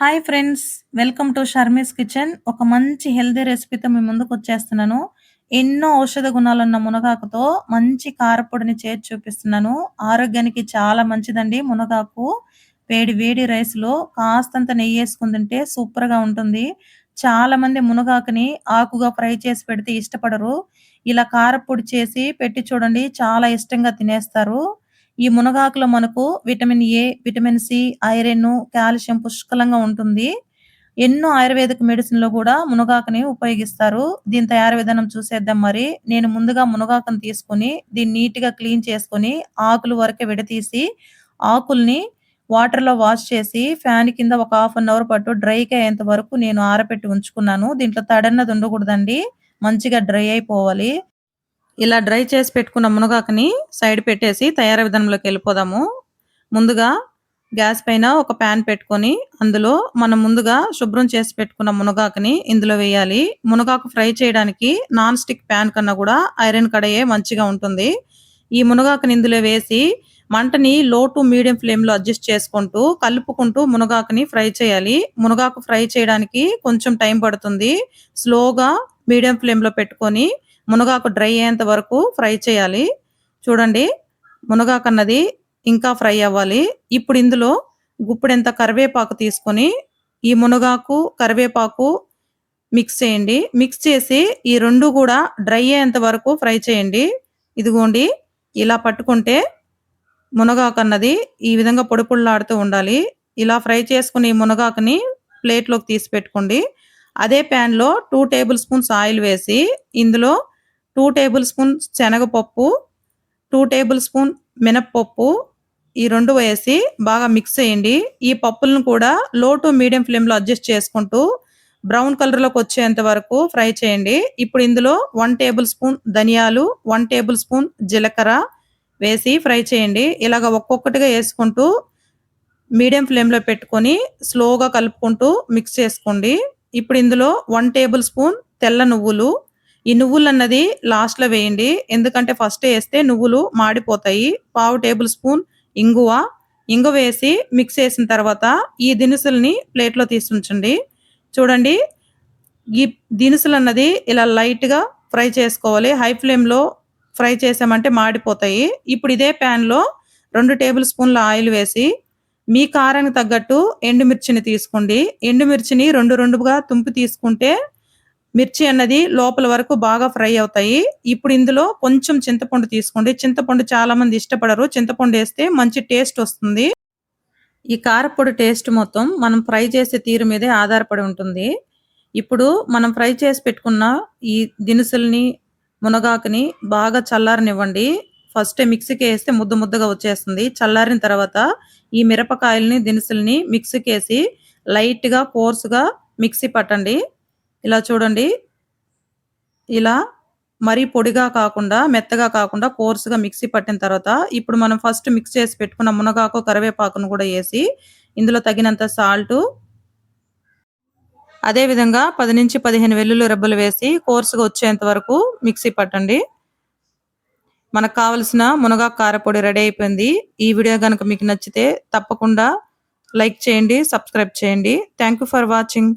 Hi friends welcome to Sharmi's kitchen ఒక మంచి healthy రెసిపీతో మీ ముందుకు వచ్చేస్తున్నాను. ఎన్నో ఔషధ గుణాలున్న మునగాకుతో మంచి కారపొడిని చేసి చూపిస్తున్నాను. ఆరోగ్యానికి చాలా మంచిదండి మునగాకు. వేడి వేడి రైస్లో కాస్తంత నెయ్యి వేసుకుని తింటే సూపర్గా ఉంటుంది. చాలా మంది మునగాకుని ఆకుగా ఫ్రై చేసి పెడితే ఇష్టపడరు. ఇలా కారపొడి చేసి పెట్టి చూడండి చాలా ఇష్టంగా తినేస్తారు. ఈ మునగాకులో మనకు vitamin A vitamin C iron calcium పుష్కలంగా ఉంటుంది. ఎన్నో ఆయుర్వేదిక్ మెడిసిన్లో కూడా మునగాకుని ఉపయోగిస్తారు. దీని తయారు విధానం చూసేద్దాం మరి. నేను ముందుగా మునగాకుని తీసుకుని దీన్ని నీట్గా క్లీన్ చేసుకుని ఆకులు వరకే విడతీసి ఆకుల్ని వాటర్లో వాష్ చేసి ఫ్యాన్ కింద ఒక హాఫ్ అన్ అవర్ పాటు డ్రైకి అయ్యేంత వరకు నేను ఆరబెట్టి ఉంచుకున్నాను. దీంట్లో తడన్నది ఉండకూడదండి మంచిగా డ్రై అయిపోవాలి. ఇలా డ్రై చేసి పెట్టుకున్న మునగాకుని సైడ్ పెట్టేసి తయారీ విధానంలోకి వెళ్ళిపోదాము. ముందుగా గ్యాస్ పైన ఒక ప్యాన్ పెట్టుకొని అందులో మనం ముందుగా శుభ్రం చేసి పెట్టుకున్న మునగాకుని ఇందులో వేయాలి. మునగాకు ఫ్రై చేయడానికి నాన్ స్టిక్ ప్యాన్ కన్నా కూడా ఐరన్ కడాయే మంచిగా ఉంటుంది. ఈ మునగాకుని ఇందులో వేసి మంటని లో టు మీడియం ఫ్లేమ్లో అడ్జస్ట్ చేసుకుంటూ కలుపుకుంటూ మునగాకుని ఫ్రై చేయాలి. మునగాకు ఫ్రై చేయడానికి కొంచెం టైం పడుతుంది. స్లోగా మీడియం ఫ్లేమ్లో పెట్టుకొని మునగాకు డ్రై అయ్యేంత వరకు ఫ్రై చేయాలి. చూడండి మునగాకు అన్నది ఇంకా ఫ్రై అవ్వాలి. ఇప్పుడు ఇందులో గుప్పిడెంత కరివేపాకు తీసుకొని ఈ మునగాకు కరివేపాకు మిక్స్ చేయండి. మిక్స్ చేసి ఈ రెండు కూడా డ్రై అయ్యేంత వరకు ఫ్రై చేయండి. ఇదిగోండి ఇలా పట్టుకుంటే మునగాకు అన్నది ఈ విధంగా పొడి పొడిలాడుతూ ఉండాలి. ఇలా ఫ్రై చేసుకుని ఈ మునగాకుని ప్లేట్లోకి తీసి పెట్టుకోండి. అదే ప్యాన్లో టూ టేబుల్ స్పూన్స్ ఆయిల్ వేసి ఇందులో టూ టేబుల్ స్పూన్ శనగపప్పు టూ టేబుల్ స్పూన్ మినప్పప్పు ఈ రెండు వేసి బాగా మిక్స్ చేయండి. ఈ పప్పులను కూడా లో టు మీడియం ఫ్లేమ్లో అడ్జస్ట్ చేసుకుంటూ బ్రౌన్ కలర్లోకి వచ్చేంత వరకు ఫ్రై చేయండి. ఇప్పుడు ఇందులో వన్ టేబుల్ స్పూన్ ధనియాలు వన్ టేబుల్ స్పూన్ జీలకర్ర వేసి ఫ్రై చేయండి. ఇలాగ ఒక్కొక్కటిగా వేసుకుంటూ మీడియం ఫ్లేమ్లో పెట్టుకొని స్లోగా కలుపుకుంటూ మిక్స్ చేసుకోండి. ఇప్పుడు ఇందులో వన్ టేబుల్ స్పూన్ తెల్ల నువ్వులు ఈ నువ్వులు అన్నది లాస్ట్లో వేయండి. ఎందుకంటే ఫస్ట్ వేస్తే నువ్వులు మాడిపోతాయి. పావు టేబుల్ స్పూన్ ఇంగువ. ఇంగువ వేసి మిక్స్ చేసిన తర్వాత ఈ దినుసుల్ని ప్లేట్లో తీసుంచండి. చూడండి ఈ దినుసులు అన్నది ఇలా లైట్గా ఫ్రై చేసుకోవాలి. హై ఫ్లేమ్లో ఫ్రై చేసామంటే మాడిపోతాయి. ఇప్పుడు ఇదే ప్యాన్లో రెండు టేబుల్ స్పూన్ల ఆయిల్ వేసి మీ కారానికి తగ్గట్టు ఎండుమిర్చిని తీసుకోండి. ఎండుమిర్చిని రెండు రెండుగా తుంపి తీసుకుంటే మిర్చి అన్నది లోపల వరకు బాగా ఫ్రై అవుతాయి. ఇప్పుడు ఇందులో కొంచెం చింతపండు తీసుకోండి. చింతపండు చాలా మంది ఇష్టపడరు. చింతపండు వేస్తే మంచి టేస్ట్ వస్తుంది. ఈ కారపొడి టేస్ట్ మొత్తం మనం ఫ్రై చేసే తీరు మీదే ఆధారపడి ఉంటుంది. ఇప్పుడు మనం ఫ్రై చేసి పెట్టుకున్న ఈ దినుసుల్ని మునగాకుని బాగా చల్లారనివ్వండి. ఫస్ట్ మిక్సీకి వేస్తే ముద్ద ముద్దగా వచ్చేస్తుంది. చల్లారిన తర్వాత ఈ మిరపకాయలని దినుసుల్ని మిక్సీకి వేసి లైట్గా కోర్సుగా మిక్సీ పట్టండి. ఇలా చూడండి. ఇలా మరీ పొడిగా కాకుండా మెత్తగా కాకుండా కోర్సుగా మిక్సీ పట్టిన తర్వాత ఇప్పుడు మనం ఫస్ట్ మిక్స్ చేసి పెట్టుకున్న మునగాకు కరివేపాకును కూడా వేసి ఇందులో తగినంత సాల్టు అదేవిధంగా పది నుంచి పదిహేను వెల్లుల్లి రెబ్బలు వేసి కోర్సుగా వచ్చేంత వరకు మిక్సీ పట్టండి. మనకు కావలసిన మునగాకు కారపొడి రెడీ అయిపోయింది. ఈ వీడియో కనుక మీకు నచ్చితే తప్పకుండా లైక్ చేయండి సబ్స్క్రైబ్ చేయండి. Thank for watching